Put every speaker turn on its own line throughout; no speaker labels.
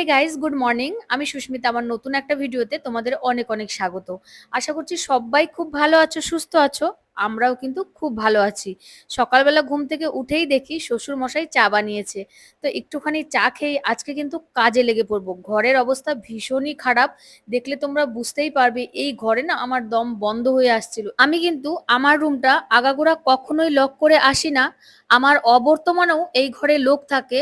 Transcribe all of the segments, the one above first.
Hey guys good morning আমি সুস্মিতা, আমার নতুন একটা ভিডিওতে তোমাদের অনেক অনেক স্বাগত। আশা করছি সবাই খুব ভালো আছো, সুস্থ আছো। আমরাও কিন্তু খুব ভালো আছি। সকালবেলা ঘুম থেকে উঠেই দেখি শ্বশুর মশাই চা বানিয়েছে। তো একটুখানি চা খেয়ে আজকে কিন্তু কাজে লেগে পড়ব। ঘরের অবস্থা ভীষণই খারাপ। দেখলে তোমরা বুঝতেই পারবে, এই ঘরে না আমার দম বন্ধ হয়ে আসছিল। আমি কিন্তু আমার রুমটা আগাগোড়া কখনোই লক করে আসি না। আমার অবর্তমানেও এই ঘরে লোক থাকে।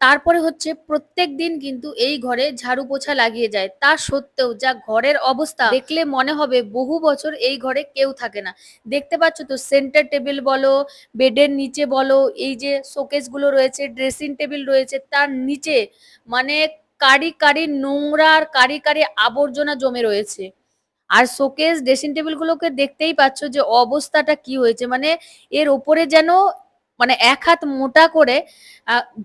তারপরে হচ্ছে প্রত্যেক দিন কিন্তু এই ঘরে ঝাড়ু পোছা লাগিয়ে যায়। তা সত্ত্বেও যা ঘরের অবস্থা, দেখলে মনে হবে বহু বছর এই ঘরে কেউ থাকে না। দেখতে পাচ্ছ তো? সেন্টার টেবিল বলো, বেডের নিচে বলো, এই যে শোকেসগুলো রয়েছে ড্রেসিং টেবিল রয়েছে, তার নিচে মানে কারি কারি নোংরা আর কারি কারি আবর্জনা জমে রয়েছে। আর শোকেস ড্রেসিং টেবিল গুলোকে দেখতেই পাচ্ছ যে অবস্থাটা কি হয়েছে। মানে এর ওপরে যেন মানে এক হাত মোটা করে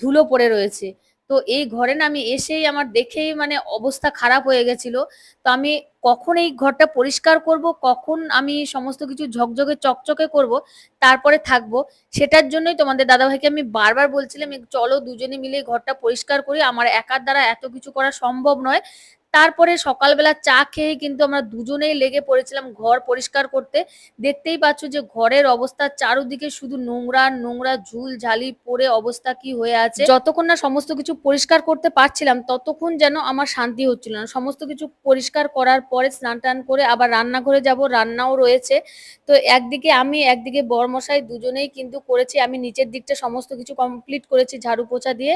ধুলো পড়ে রয়েছে। তো এই ঘরে না আমি এসেই আমার দেখেই মানে অবস্থা খারাপ হয়ে গেছিল। তো আমি কখন এই ঘরটা পরিষ্কার করব, কখন আমি সমস্ত কিছু ঝকঝকে চকচকে করব, তারপরে থাকব, সেটার জন্যই তোমাদের দাদাভাইকে আমি বারবার বলছিলাম চলো দুজনে মিলে ঘরটা পরিষ্কার করি, আমার একার দ্বারা এত কিছু করা সম্ভব নয়। তারপরে সকালবেলা চা খেয়ে কিন্তু আমরা দুজনেই লেগে পড়েছিলাম ঘর পরিষ্কার করতে। দেখতেই পাচ্ছ যে ঘরের অবস্থা, চারুদিকে শুধু নোংরা নোংরা ঝুল ঝালি পড়ে অবস্থা কি হয়ে আছে। যতক্ষণ না সমস্ত কিছু পরিষ্কার করতে পারছিলাম, ততক্ষণ যেন আমার শান্তি হচ্ছিল না। সমস্ত কিছু পরিষ্কার করার পরে স্নান টান করে আবার রান্নাঘরে যাব, রান্নাও রয়েছে। তো একদিকে আমি, একদিকে বরমশাই দুজনেই কিন্তু করেছি। আমি নিচের দিকটা সমস্ত কিছু কমপ্লিট করেছি ঝাড়ু পোছা দিয়ে।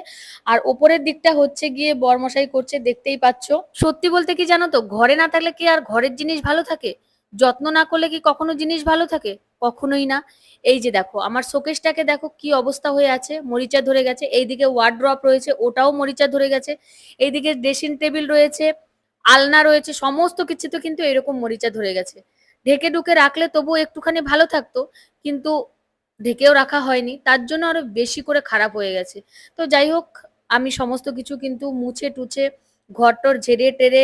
আর ওপরের দিকটা হচ্ছে গিয়ে বরমশাই করছে, দেখতেই পাচ্ছ। সত্যি বলতে কি জানো তো? ঘরে না থাকলে কি আর ঘরের জিনিস ভালো থাকে? যত্ন না করলে কি কখনো জিনিস ভালো থাকে? কখনোই না। এই যে দেখো, আমার শোকেসটাকে দেখো কি অবস্থা হয়ে আছে। মরিচা ধরে গেছে। এইদিকে ওয়ার্ড্রপ রয়েছে, ওটাও মরিচা ধরে গেছে। এইদিকে ড্রেসিং টেবিল রয়েছে, আলনা রয়েছে, সমস্ত কিছু তো কিন্তু এরকম মরিচা ধরে গেছে। ঢেকে ঢুকে রাখলে তবুও একটুখানি ভালো থাকতো, কিন্তু ঢেকেও রাখা হয়নি। তার জন্য আরও বেশি করে খারাপ হয়ে গেছে। তো যাই হোক, আমি সমস্ত কিছু কিন্তু মুছে টুছে ঘরটর ঝেড়ে টেরে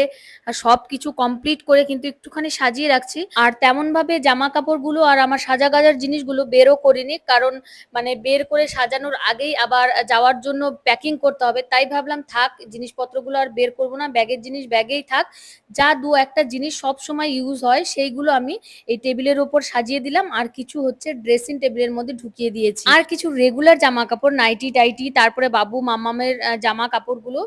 সব কিছু কমপ্লিট করে কিন্তু একটুখানি সাজিয়ে রাখছি। আর তেমন ভাবে জামা কাপড়গুলো আর আমার সাজা গাজার জিনিসগুলো বেরও করিনি, কারণ মানে বের করে সাজানোর আগেই আবার যাওয়ার জন্য প্যাকিং করতে হবে। তাই ভাবলাম থাক, জিনিসপত্রগুলো আর বের করব না, ব্যাগের জিনিস ব্যাগেই থাক। যা দু একটা জিনিস সব সময় ইউজ হয়, সেইগুলো আমি এই টেবিলের ওপর সাজিয়ে দিলাম। আর কিছু হচ্ছে ড্রেসিং টেবিলের মধ্যে ঢুকিয়ে দিয়েছি। আর কিছু রেগুলার জামা কাপড় নাইটি টাইটি তারপরে বাবু, মামামের জামা কাপড়গুলো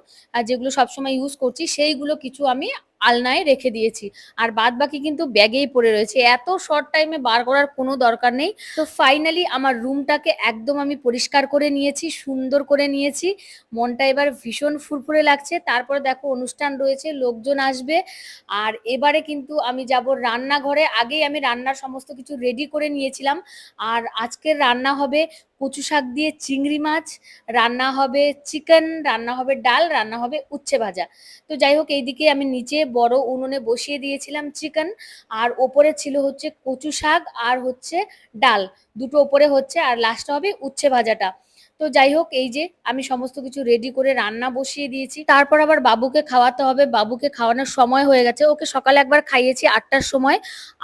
যেগুলো সবসময় ইউজ করছি সেইগুলো কিছু আমি আলনায় রেখে দিয়েছি। আর বাদ বাকি কিন্তু ব্যাগেই পড়ে রয়েছে। এত শর্ট টাইমে বার করার কোনো দরকার নেই। তো ফাইনালি আমার রুমটাকে একদম আমি পরিষ্কার করে নিয়েছি, সুন্দর করে নিয়েছি। মনটা এবার ভীষণ ফুরফুরে লাগছে। তারপরে দেখো অনুষ্ঠান রয়েছে, লোকজন আসবে। আর এবারে কিন্তু আমি যাব রান্নাঘরে। আগেই আমি রান্নার সমস্ত কিছু রেডি করে নিয়েছিলাম। আর আজকের রান্না হবে কচু শাক দিয়ে চিংড়ি মাছ, রান্না হবে চিকেন রান্না হবে ডাল, রান্না হবে উচ্ছে ভাজা। তো যাই হোক, এইদিকে আমি নিচে বড় উনুনে বসিয়ে দিয়েছিলাম চিকেন আর ওপরে ছিল হচ্ছে কচু শাক আর হচ্ছে ডাল। দুটো ওপরে হচ্ছে, আর লাস্টটা হবে উচ্ছে ভাজাটা। তো যাই হোক, এই যে আমি সমস্ত কিছু রেডি করে রান্না বসিয়ে দিয়েছি। তারপর আবার বাবুকে খাওয়াতে হবে। বাবুকে খাওয়ানোর সময় হয়ে গেছে। ওকে সকালে একবার খাইয়েছি আটটার সময়।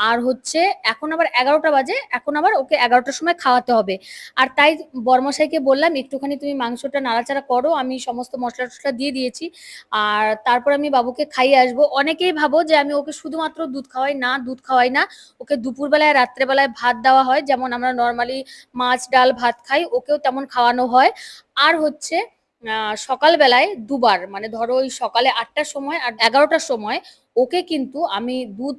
আর হচ্ছে এখন আবার এগারোটা বাজে। এখন আবার ওকে এগারোটার সময় খাওয়াতে হবে। আর তাই বর্মশাইকে বললাম, একটুখানি তুমি মাংসটা নাড়াচাড়া করো। আমি সমস্ত মশলা টশলা দিয়ে দিয়েছি। আর তারপর আমি বাবুকে খাইয়ে আসব। অনেকেই ভাবো যে আমি ওকে শুধুমাত্র দুধ খাওয়াই না, দুধ খাওয়াই না। ওকে দুপুরবেলায়, রাত্রেবেলায় ভাত দেওয়া হয়। যেমন আমরা নর্মালি মাছ, ডাল, ভাত খাই, ওকেও তেমন খাওয়ানো হয়। আর হচ্ছে সকালবেলায় দুবার মানে ধরো ওই সকালে আটটার সময় আর এগারোটার সময় ওকে কিন্তু আমি দুধ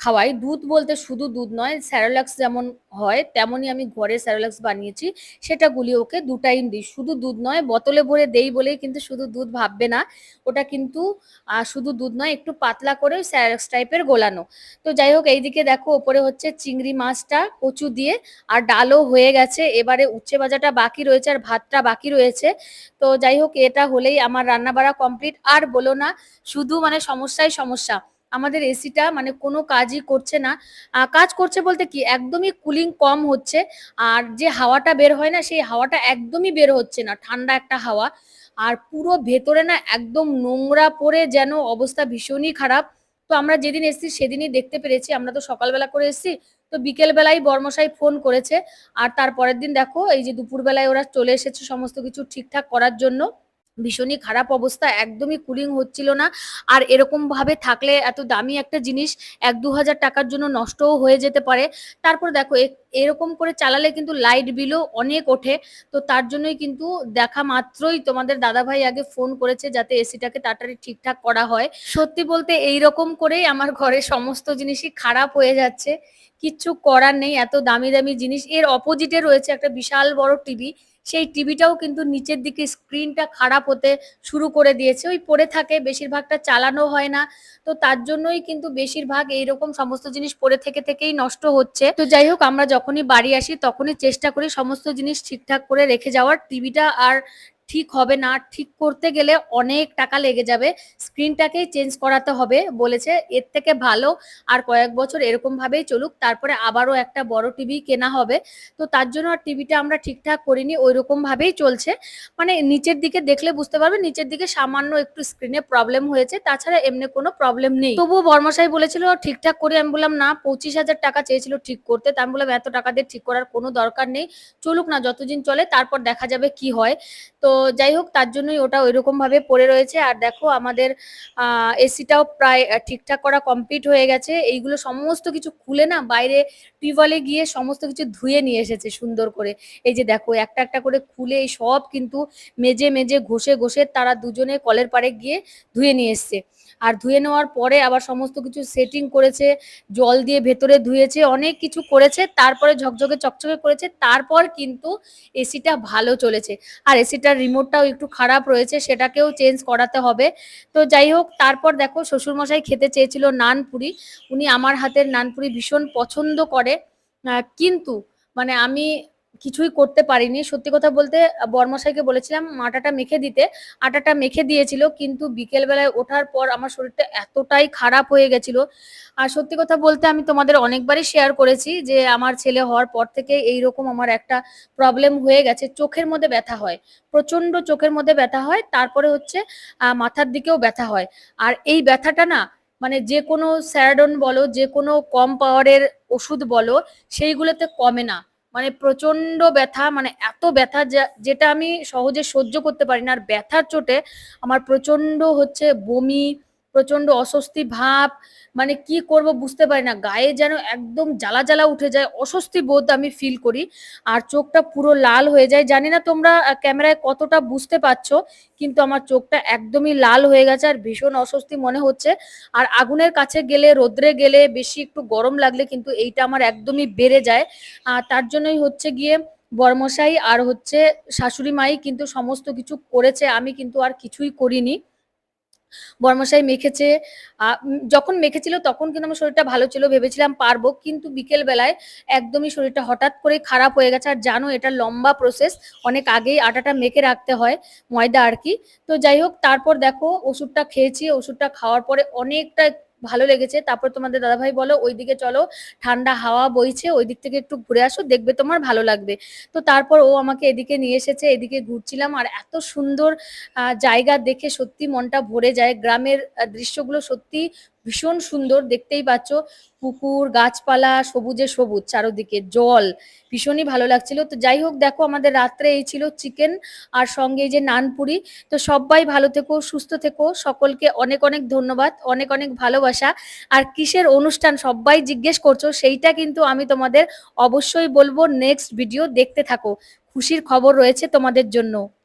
খাওয়াই। দুধ বলতে শুধু দুধ নয়, স্যারোলাক্স যেমন হয়, তেমনই আমি ঘরে স্যারোলাক্স বানিয়েছি। সেটা গুলিয়ে ওকে দু টাইম দিই। শুধু দুধ নয়, বোতলে ভরে দেই বলেই কিন্তু শুধু দুধ ভাববে না। ওটা কিন্তু শুধু দুধ নয়, একটু পাতলা করে স্যারোলাক্স টাইপের গোলানো। তো যাই হোক, এইদিকে দেখো, ওপরে হচ্ছে চিংড়ি মাছটা কচু দিয়ে, আর ডালও হয়ে গেছে। এবারে উচ্ছে ভাজাটা বাকি রয়েছে আর ভাতটা বাকি রয়েছে। তো যাই হোক, এটা হলেই আমার রান্না বাড়া কমপ্লিট। আর বলো না, শুধু মানে সমস্যাই সমস্যা আমাদের এসিটা মানে কোনো কাজই করছে না। কাজ করছে বলতে কি, একদমই কুলিং কম হচ্ছে। আর যে হাওয়াটা বের হয় না, সেই হাওয়াটা একদমই বের হচ্ছে না, ঠান্ডা একটা হাওয়া। আর পুরো ভেতরে না একদম নোংরা পড়ে যেন অবস্থা ভীষণই খারাপ। তো আমরা যেদিন এসেছি, সেদিনই দেখতে পেরেছি। আমরা তো সকালবেলা করে এসেছি, তো বিকেল বেলায় বর্মশাই ফোন করেছে। আর তারপরের দিন দেখো, এই যে দুপুরবেলায় ওরা চলে এসেছে সমস্ত কিছু ঠিকঠাক করার জন্য। ভীষণই খারাপ অবস্থা, একদমই কুলিং হচ্ছিল না। আর এরকম ভাবে থাকলে এত দামি একটা জিনিস এক দু হাজার টাকার জন্য নষ্টও হয়ে যেতে পারে। তারপর দেখো এরকম করে চালালে কিন্তু লাইট বিলও অনেক ওঠে। তো তার জন্যই কিন্তু দেখা মাত্রই তোমাদের দাদাভাই আগে ফোন করেছে যাতে এসিটাকে তাড়াতাড়ি ঠিকঠাক করা হয়। সত্যি বলতে এই রকম করেই আমার ঘরে সমস্ত জিনিসই খারাপ হয়ে যাচ্ছে। কিচ্ছু করার নেই, এত দামি দামি জিনিস। এর অপোজিটে রয়েছে একটা বিশাল বড় টিভি সেই টিভিটাও কিন্তু নিচের দিকে স্ক্রিনটা খারাপ হতে শুরু করে দিয়েছে। ওই পড়ে থাকে, বেশিরভাগটা চালানো হয় না। তো তার জন্যই কিন্তু বেশিরভাগ এইরকম সমস্ত জিনিস পড়ে থেকে থেকেই নষ্ট হচ্ছে। তো যাই হোক, আমরা যখনই বাড়ি আসি তখনই চেষ্টা করি সমস্ত জিনিস ঠিকঠাক করে রেখে যাওয়ার। টিভিটা আর ঠিক হবে না, ঠিক করতে গেলে অনেক টাকা লেগে যাবে। স্ক্রিনটাকেই চেঞ্জ করাতে হবে বলেছে। এর থেকে ভালো আর কয়েক বছর এরকম ভাবেই চলুক, তারপরে আবারও একটা বড় টিভি কেনা হবে। তো তার জন্য আর টিভিটা আমরা ঠিকঠাক করিনি ওই রকম ভাবেই চলছে। মানে নিচের দিকে দেখলে বুঝতে পারবে, নিচের দিকে সামান্য একটু স্ক্রিনে প্রবলেম হয়েছে, তাছাড়া এমনি কোনো প্রবলেম নেই। তবুও বর্মশাই বলেছিল, ঠিকঠাক করে আমি বললাম, না, পঁচিশ হাজার টাকা চেয়েছিল ঠিক করতে। তা আমি বললাম, এত টাকা দিয়ে ঠিক করার কোনো দরকার নেই। চলুক না, যতদিন চলে, তারপর দেখা যাবে কি হয়। তো যাই হোক, তার জন্যই ওটা ওইরকম ভাবে পড়ে রয়েছে। আর দেখো, আমাদের এসিটাও প্রায় ঠিকঠাক করা কমপ্লিট হয়ে গেছে। এইগুলো সমস্ত কিছু খুলে না বাইরে টিউবওয়েলে গিয়ে সমস্ত কিছু ধুয়ে নিয়ে এসেছে সুন্দর করে। এই যে দেখো, একটা একটা করে খুলে এই সব কিন্তু মেজে মেজে ঘষে ঘষে তারা দুজনে কলের পাড়ে গিয়ে ধুয়ে নিয়ে এসছে। আর ধুয়ে নেওয়ার পরে আবার সমস্ত কিছু সেটিং করেছে, জল দিয়ে ভেতরে ধুয়েছে, অনেক কিছু করেছে, তারপরে ঝকঝকে চকচকে করেছে, তারপর কিন্তু এসিটা ভালো চলেছে। আর এসিটার রিমোটটাও একটু খারাপ রয়েছে, সেটাকেও চেঞ্জ করাতে হবে। তো যাই হোক, তারপর দেখো শ্বশুরমশাই খেতে চেয়েছিল নানপুরি। উনি আমার হাতের নানপুরি ভীষণ পছন্দ করে। কিন্তু মানে আমি কিছুই করতে পারিনি। সত্যি কথা বলতে, বরমশাইকে বলেছিলাম আটাটা মেখে দিতে। আটাটা মেখে দিয়েছিল, কিন্তু বিকেল বেলায় ওঠার পর আমার শরীরটা এতটাই খারাপ হয়ে গেছিল। আর সত্যি কথা বলতে আমি তোমাদের অনেকবারই শেয়ার করেছি যে, আমার ছেলে হওয়ার পর থেকে এইরকম আমার একটা প্রবলেম হয়ে গেছে। চোখের মধ্যে ব্যথা হয় প্রচণ্ড চোখের মধ্যে ব্যথা হয়, তারপরে হচ্ছে মাথার দিকেও ব্যথা হয়। আর এই ব্যথাটা না মানে যে কোনো স্যারাডন বলো, যে কোনো কম পাওয়ারের ওষুধ বলো, সেইগুলোতে কমে না। মানে প্রচণ্ড ব্যথা মানে এত ব্যথা যেটা আমি সহজে সহ্য করতে পারি না। আর ব্যথার চোটে আমার প্রচণ্ড হচ্ছে বমি প্রচণ্ড অস্বস্তি ভাব মানে কি করব বুঝতে পারি না। গায়ে যেন একদম জ্বালা জ্বালা উঠে যায়, অস্বস্তি বোধ আমি ফিল করি। আর চোখটা পুরো লাল হয়ে যায়। জানি না তোমরা ক্যামেরায় কতটা বুঝতে পারছ, কিন্তু আমার চোখটা একদমই লাল হয়ে গেছে আর ভীষণ অস্বস্তি মনে হচ্ছে। আর আগুনের কাছে গেলে, রোদ্রে গেলে বেশি একটু গরম লাগলে কিন্তু এইটা আমার একদমই বেড়ে যায়। আর তার জন্যই হচ্ছে গিয়ে বরমশাই আর হচ্ছে শাশুড়ি মাই কিন্তু সমস্ত কিছু করেছে। আমি কিন্তু আর কিছুই করিনি। বরমশাই মেখেছে যখন মেখেছিল তখন কিন্তু আমার শরীরটা ভালো ছিল, ভেবেছিলাম পারব, কিন্তু বিকেল বেলায় একদমই শরীরটা হঠাৎ করে খারাপ হয়ে গেছে। আর জানো, এটা লম্বা প্রসেস অনেক আগেই আটাটা মেখে রাখতে হয় ময়দা আর কি। তো যাই হোক, তারপর দেখো, ওষুধটা খেয়েছি, ওষুধটা খাওয়ার পরে অনেকটা ভালো লেগেছে। তারপর তোমাদের দাদাভাই বলো, ওইদিকে চলো, ঠান্ডা হাওয়া বইছে ওই দিক থেকে একটু ঘুরে আসো, দেখবে তোমার ভালো লাগবে। তো তারপর ও আমাকে এদিকে নিয়ে এসেছে, এদিকে ঘুরছিলাম আর এত সুন্দর জায়গা দেখে সত্যি মনটা ভরে যায়। গ্রামের দৃশ্যগুলো সত্যি ভীষণ সুন্দর, দেখতেই পাচ্ছ। পুকুর, গাছপালা, সবুজে সবুজ চারোদিকে, জল, ভীষণই ভালো লাগছিল। তো যাই হোক, দেখো আমাদের রাত্রে এই ছিল চিকেন আর সঙ্গে এই যে নানপুরি। তো সবাই ভালো থেকো, সুস্থ থেকো। সকলকে অনেক অনেক ধন্যবাদ, অনেক অনেক ভালোবাসা। আর কিসের অনুষ্ঠান সবাই জিজ্ঞেস করছ, সেইটা কিন্তু আমি তোমাদের অবশ্যই বলব। নেক্সট ভিডিও দেখতে থাকো। খুশির খবর রয়েছে তোমাদের জন্য।